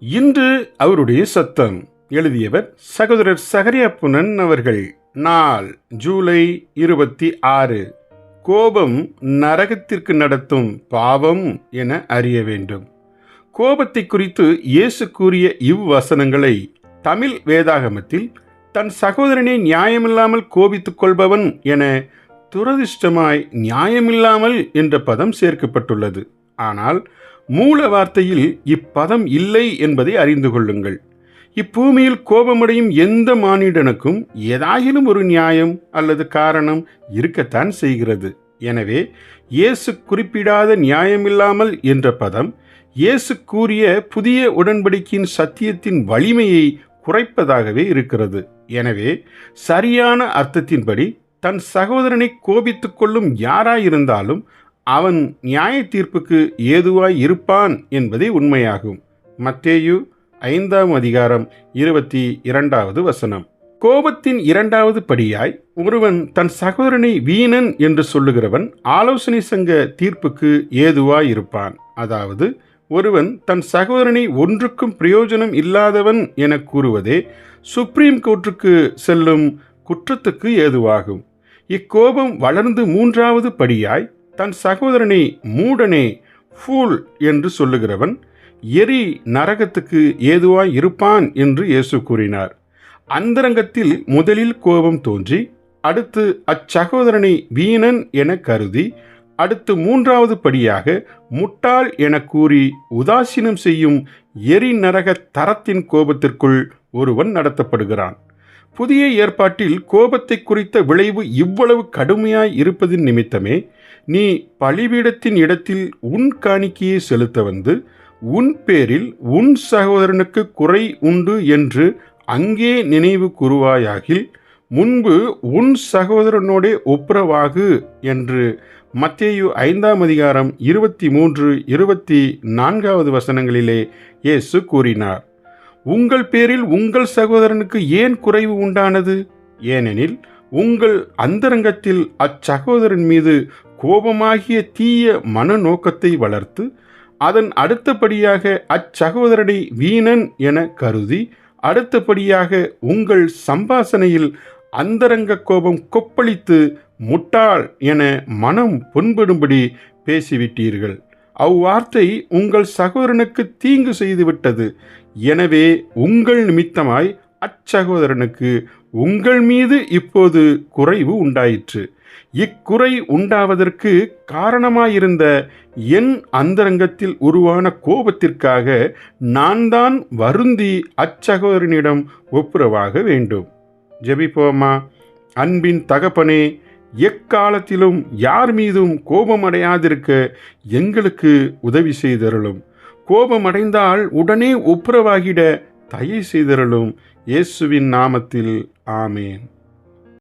இன்று அவருடைய சத்தம். எழுதியவர் சகோதரர் சகரியப்புனன் அவர்கள். நாள் ஜூலை இருபத்தி ஆறு. கோபம் நரகத்திற்கு நடத்தும் பாவம் என அறிய வேண்டும். கோபத்தை குறித்து இயேசு கூறிய இவ்வசனங்களை தமிழ் வேதாகமத்தில் தன் சகோதரனை நியாயமில்லாமல் கோபித்துக் கொள்பவன் என துரதிர்ஷ்டமாய் நியாயமில்லாமல் என்ற பதம் சேர்க்கப்பட்டுள்ளது. ஆனால் மூல வார்த்தையில் இப்பதம் இல்லை என்பதை அறிந்து கொள்ளுங்கள். இப்பூமியில் கோபமடையும் எந்த மானிடனுக்கும் ஏதாயிலும் ஒரு நியாயம் அல்லது காரணம் இருக்கத்தான் செய்கிறது. எனவே இயேசு குறிப்பிடாத நியாயமில்லாமல் என்ற பதம் இயேசு கூறிய புதிய உடன்படிக்கையின் சத்தியத்தின் வலிமையை குறைப்பதாகவே இருக்கிறது. எனவே சரியான அர்த்தத்தின்படி தன் சகோதரனை கோபித்துக் கொள்ளும் யாராயிருந்தாலும் அவன் நியாய தீர்ப்புக்கு ஏதுவாய் இருப்பான் என்பதே உண்மையாகும். மத்தேயு ஐந்தாம் அதிகாரம் இருபத்தி இரண்டாவது வசனம். கோபத்தின் இரண்டாவது படியாய் ஒருவன் தன் சகோதரனை வீணன் என்று சொல்லுகிறவன் ஆலோசனை சங்க தீர்ப்புக்கு ஏதுவாய் இருப்பான். அதாவது ஒருவன் தன் சகோதரனை ஒன்றுக்கும் பிரயோஜனம் இல்லாதவன் என கூறுவதே சுப்ரீம் கோர்ட்டுக்கு செல்லும் குற்றத்துக்கு ஏதுவாகும். இக்கோபம் வளர்ந்து மூன்றாவது படியாய் தன் சகோதரனை மூடனே ஃபூல் என்று சொல்லுகிறவன் எரி நரகத்துக்கு ஏதுவாய் இருப்பான் என்று இயேசு கூறினார். அந்தரங்கத்தில் முதலில் கோபம் தோன்றி அடுத்து அச்சகோதரனை வீணன் என கருதி அடுத்து மூன்றாவது படியாக முட்டாள் என கூறி உதாசீனம் செய்யும் எரி நரக தரத்தின் கோபத்திற்குள் ஒருவன் நடத்தப்படுகிறான். புதிய ஏற்பாட்டில் கோபத்தை குறித்த விளைவு இவ்வளவு கடுமையாய் இருப்பதின் நிமித்தமே நீ பலிபீடத்தின் இடத்தில் உன் காணிக்கையை செலுத்த வந்து உன் பேரில் உன் சகோதரனுக்கு குறை உண்டு என்று அங்கே நினைவு கூறுவாயாகில் முன்பு உன் சகோதரனோடே ஒப்புரவாகு என்று மத்தேயு ஐந்தாம் அதிகாரம் இருபத்தி மூன்று இருபத்தி நான்காவது வசனங்களிலே இயேசு கூறினார். உங்கள் பேரில் உங்கள் சகோதரனுக்கு ஏன் குறைவு உண்டானது? ஏனெனில் உங்கள் அந்தரங்கத்தில் அச்சகோதரன் மீது கோபமாகிய தீய மனநோக்கத்தை வளர்த்து அதன் அடுத்தபடியாக அச்சகோதரனை வீணன் என கருதி அடுத்தபடியாக உங்கள் சம்பாசனையில் அந்தரங்க கோபம் கொப்பளித்து முட்டாள் என மனம் புண்படும்படி பேசிவிட்டீர்கள். அவ்வார்த்தை உங்கள் சகோதரனுக்கு தீங்கு செய்துவிட்டது. எனவே உங்கள் நிமித்தமாய் அச்சகோதரனுக்கு உங்கள் மீது இப்போது குறைவு உண்டாயிற்று. இக்குறை உண்டாவதற்கு காரணமாயிருந்த என் அந்தரங்கத்தில் உருவான கோபத்திற்காக நான் தான் வருந்தி அச்சகோதரனிடம் ஒப்புரவாக வேண்டும். ஜெபிப்போமா அன்பின் தகப்பனே எக்காலத்திலும் யார் மீதும் கோபமடையாதிருக்க எங்களுக்கு உதவி செய்தருளும். கோபமடைந்தால் உடனே ஒப்புரவாகிட தயை செய்தருளும். இயேசுவின் நாமத்தில் ஆமேன்.